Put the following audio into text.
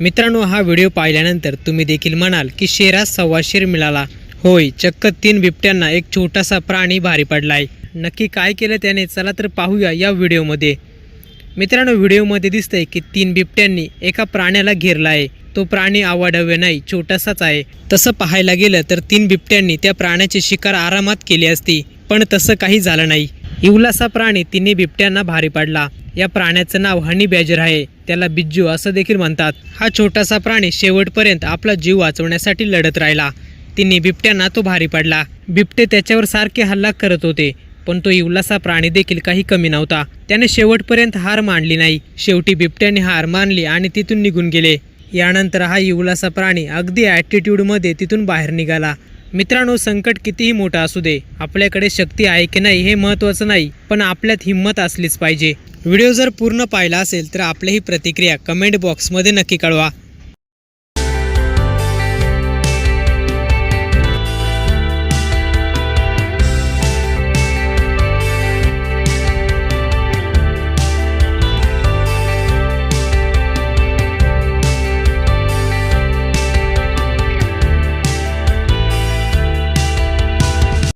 मित्रांनो हा व्हिडिओ पाहिल्यानंतर तुम्ही देखील म्हणाल की शेरास सव्वा शेर मिळाला. होय चक्क तीन बिबट्यांना एक छोटासा प्राणी भारी पडलाय. नक्की काय केलं त्याने? चला तर पाहूया या व्हिडिओमध्ये. मित्रांनो व्हिडिओमध्ये दिसतंय की तीन बिबट्यांनी एका प्राण्याला घेरला आहे. तो प्राणी आवाढव्य नाही छोटासाच आहे. तसं पाहायला गेलं तर तीन बिबट्यांनी त्या प्राण्याची शिकार आरामात केली असती पण तसं काही झालं नाही. इवलासा प्राणी तिने बिबट्यांना भारी पडला. या प्राण्याचं नाव हनी बॅजर आहे. त्याला बिज्जू असं देखील म्हणतात. हा छोटासा प्राणी शेवटपर्यंत आपला जीव वाचवण्यासाठी लढत राहिला. तिने बिबट्यांना तो भारी पडला. बिबटे त्याच्यावर सारखे हल्ला करत होते पण तो इवलासा प्राणी देखील काही कमी नव्हता. त्याने शेवटपर्यंत हार मानली नाही. शेवटी बिबट्याने हार मानली आणि तिथून निघून गेले. यानंतर हा इवलासा प्राणी अगदी ॲटिट्यूडमध्ये तिथून बाहेर निघाला. मित्रांनो संकट कितीही मोठं असू दे आपल्याकडे शक्ती आहे की नाही हे महत्त्वाचं नाही पण आपल्यात हिंमत असलीच पाहिजे. व्हिडिओ जर पूर्ण पाहिला असेल तर आपली ही प्रतिक्रिया कमेंट बॉक्समध्ये नक्की कळवा.